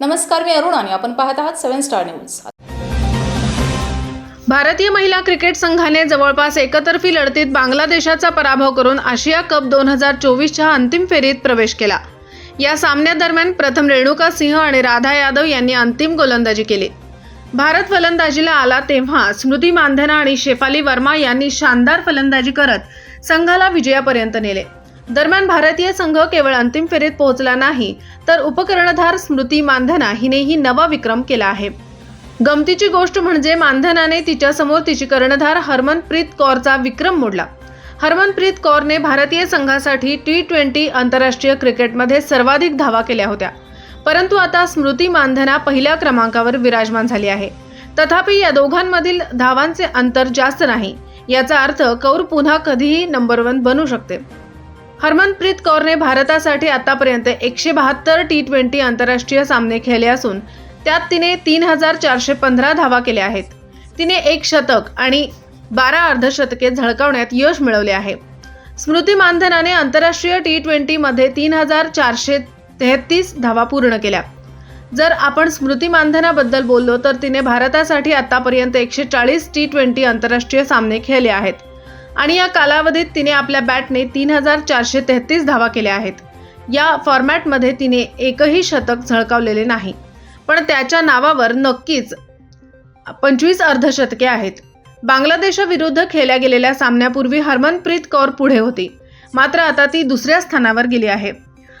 नमस्कार मी अरुण आणि आपण पाहत आहात सेव्हन स्टार न्यूज. भारतीय महिला क्रिकेट संघाने जवळपास एकतर्फी लढतीत बांगलादेशाचा पराभव करून आशिया कप दोन हजार चोवीसच्या अंतिम फेरीत प्रवेश केला. या सामन्यादरम्यान प्रथम रेणुका सिंह आणि राधा यादव यांनी अंतिम गोलंदाजी केली. भारत फलंदाजीला आला तेव्हा स्मृती मानधना आणि शेफाली वर्मा यांनी शानदार फलंदाजी करत संघाला विजयापर्यंत नेले. दरम्यान भारतीय संघ केवळ अंतिम फेरीत पोहोचला नाही तर उपकर्णधार स्मृती मानधना हिनेही नवा विक्रम केला आहे. गमतीची गोष्ट म्हणजे मानधनाने तिच्यासमोर तिची कर्णधार हरमनप्रीत कौरचा विक्रम मोडला. हरमनप्रीत कौरने भारतीय संघासाठी टी ट्वेंटी आंतरराष्ट्रीय क्रिकेटमध्ये सर्वाधिक धावा केल्या होत्या. परंतु आता स्मृती मानधना पहिल्या क्रमांकावर विराजमान झाली आहे. तथापि या दोघांमधील धावांचे अंतर जास्त नाही याचा अर्थ कौर पुन्हा कधीही नंबर वन बनू शकते. हरमनप्रीत कौरने भारतासाठी आतापर्यंत एकशे बहात्तर टी ट्वेंटी आंतरराष्ट्रीय सामने खेळले असून त्यात तिने तीन हजार चारशे पंधरा धावा केल्या आहेत. तिने एक शतक आणि बारा अर्धशतके झळकावण्यात यश मिळवले आहे. स्मृती मानधनाने आंतरराष्ट्रीय टी ट्वेंटीमध्ये तीन हजार चारशे तेहतीस धावा पूर्ण केल्या. जर आपण स्मृती मानधनाबद्दल बोललो तर तिने भारतासाठी आतापर्यंत एकशे चाळीस टी ट्वेंटी आंतरराष्ट्रीय सामने खेळले आहेत. आणि या कालावधीत तिने आपल्या बॅटने तीन हजार चारशे तेहतीस धावा केल्या आहेत. या फॉर्मॅटमध्ये तिने एकही शतक झळकावलेले नाही. पण त्याच्या नावावर नक्कीच पंचवीस अर्धशतके आहेत. बांगलादेशाविरुद्ध खेळल्या गेलेल्या सामन्यापूर्वी हरमनप्रीत कौर पुढे होती. मात्र आता ती दुसऱ्या स्थानावर गेली आहे.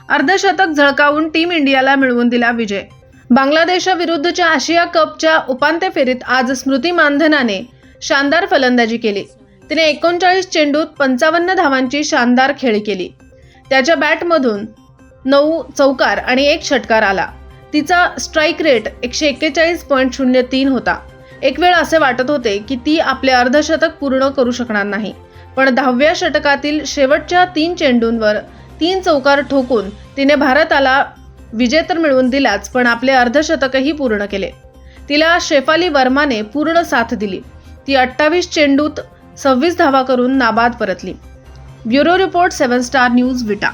अर्धशतक झळकावून टीम इंडियाला मिळवून दिला विजय. बांगलादेशाविरुद्धच्या आशिया कपच्या उपांत्य फेरीत आज स्मृती मानधनाने शानदार फलंदाजी केली. तिने एकोणचाळीस चेंडूत पंचावन्न धावांची शानदार खेळी केली. त्याच्या बॅटमधून नऊ चौकार आणि एक षटकार आला. तिचा स्ट्राईक रेट एकशे एक्केचाळीस पॉईंट शून्य तीन होता. एक वेळ असे वाटत होते की ती आपले अर्धशतक पूर्ण करू शकणार नाही. पण दहाव्या षटकातील शेवटच्या तीन चेंडूंवर तीन चौकार ठोकून तिने भारताला विजय तर मिळवून दिलाच पण आपले अर्धशतकही पूर्ण केले. तिला शेफाली वर्माने पूर्ण साथ दिली. ती अठ्ठावीस चेंडूत सव्वीस धावा करून नाबाद परतली. Bureau report seven star news Vita.